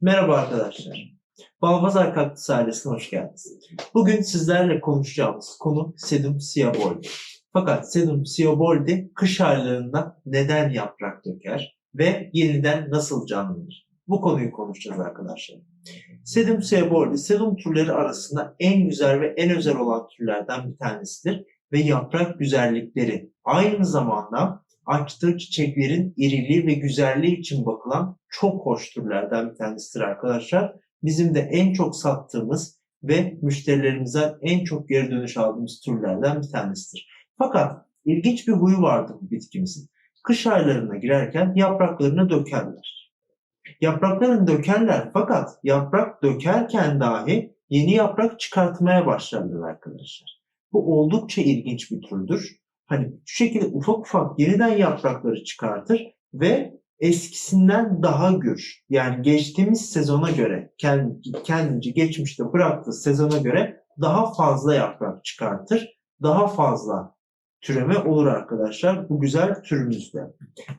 Merhaba arkadaşlar. Balbazar Kaktüs ailesine hoş geldiniz. Bugün sizlerle konuşacağımız konu Sedum Siaboldi. Fakat Sedum Siaboldi kış aylarında neden yaprak döker ve yeniden nasıl canlanır? Bu konuyu konuşacağız arkadaşlar. Sedum Siaboldi, sedum türleri arasında en güzel ve en özel olan türlerden bir tanesidir ve yaprak güzellikleri aynı zamanda açtığı çiçeklerin iriliği ve güzelliği için bakılan çok hoş türlerden bir tanesidir arkadaşlar. Bizim de en çok sattığımız ve müşterilerimizden en çok geri dönüş aldığımız türlerden bir tanesidir. Fakat ilginç bir huyu vardı bu bitkimizin. Kış aylarına girerken yapraklarını dökerler. Yapraklarını dökerler fakat yaprak dökerken dahi yeni yaprak çıkartmaya başlarlar arkadaşlar. Bu oldukça ilginç bir türdür. Hani şu şekilde ufak ufak yeniden yaprakları çıkartır ve eskisinden daha gür. Yani geçtiğimiz sezona göre, kendi, kendince geçmişte bıraktığı sezona göre daha fazla yaprak çıkartır. Daha fazla türeme olur arkadaşlar bu güzel türümüzde.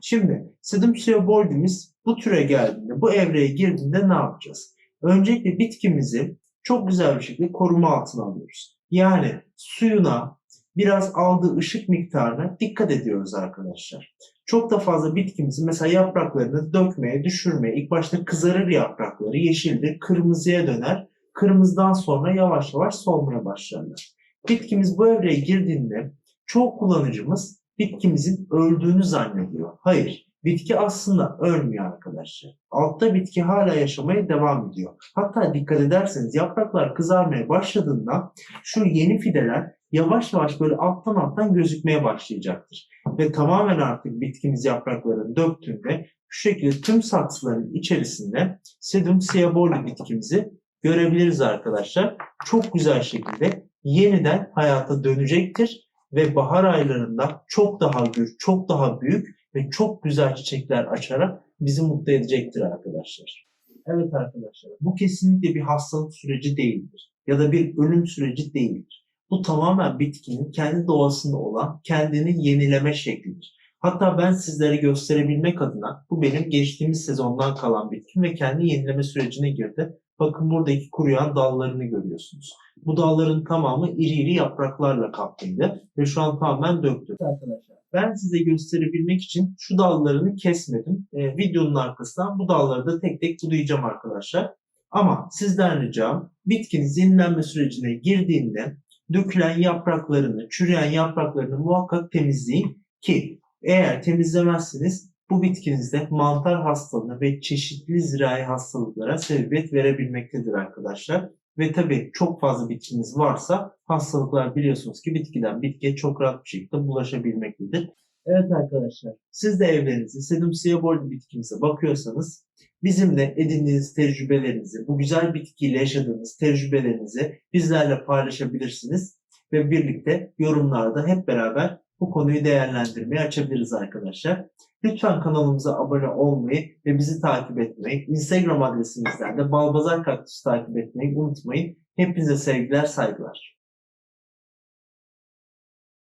Şimdi Sedum Siobordimiz bu türe geldiğinde, bu evreye girdiğinde ne yapacağız? Öncelikle bitkimizi çok güzel bir şekilde koruma altına alıyoruz. Yani suyuna, biraz aldığı ışık miktarına dikkat ediyoruz arkadaşlar. Çok da fazla bitkimizin mesela yapraklarını dökmeye, düşürmeye, ilk başta kızarır yaprakları, yeşildir, kırmızıya döner. Kırmızıdan sonra yavaş yavaş solmaya başlarlar. Bitkimiz bu evreye girdiğinde çoğu kullanıcımız bitkimizin öldüğünü zannediyor. Hayır, bitki aslında ölmüyor arkadaşlar. Altta bitki hala yaşamaya devam ediyor. Hatta dikkat ederseniz yapraklar kızarmaya başladığında şu yeni fideler yavaş yavaş böyle alttan alttan gözükmeye başlayacaktır. Ve tamamen artık bitkimiz yapraklarını döktüğünde şu şekilde tüm saksıların içerisinde Sedum siaboli bitkimizi görebiliriz arkadaşlar. Çok güzel şekilde yeniden hayata dönecektir ve bahar aylarında çok daha gür, çok daha büyük ve çok güzel çiçekler açarak bizi mutlu edecektir arkadaşlar. Evet arkadaşlar, bu kesinlikle bir hastalık süreci değildir ya da bir ölüm süreci değildir. Bu tamamen bitkinin kendi doğasında olan kendini yenileme şeklidir. Hatta ben sizlere gösterebilmek adına bu benim geçtiğimiz sezondan kalan bitkim ve kendi yenileme sürecine girdi. Bakın buradaki kuruyan dallarını görüyorsunuz. Bu dalların tamamı iri iri yapraklarla kaplıydı ve şu an tamamen döktü. Arkadaşlar ben size gösterebilmek için şu dallarını kesmedim. Ee, videonun arkasından bu dalları da tek tek budayacağım arkadaşlar. Ama sizden ricam bitkiniz yenilenme sürecine girdiğinde dökülen yapraklarını, çürüyen yapraklarını muhakkak temizleyin ki eğer temizlemezseniz bu bitkinizde mantar hastalığına ve çeşitli zirai hastalıklara sebebiyet verebilmektedir arkadaşlar. Ve tabii çok fazla bitkiniz varsa hastalıklar biliyorsunuz ki bitkiden bitkiye çok rahat bir şekilde bulaşabilmektedir. Evet arkadaşlar siz de evlerinizi Sedum Siaboldi bitkimize bakıyorsanız bizimle edindiğiniz tecrübelerinizi, bu güzel bitkiyle yaşadığınız tecrübelerinizi bizlerle paylaşabilirsiniz ve birlikte yorumlarda hep beraber bu konuyu değerlendirmeye açabiliriz arkadaşlar. Lütfen kanalımıza abone olmayı ve bizi takip etmeyi, Instagram adresimizden de Balbazar Kaktüs takip etmeyi unutmayın. Hepinize sevgiler, saygılar.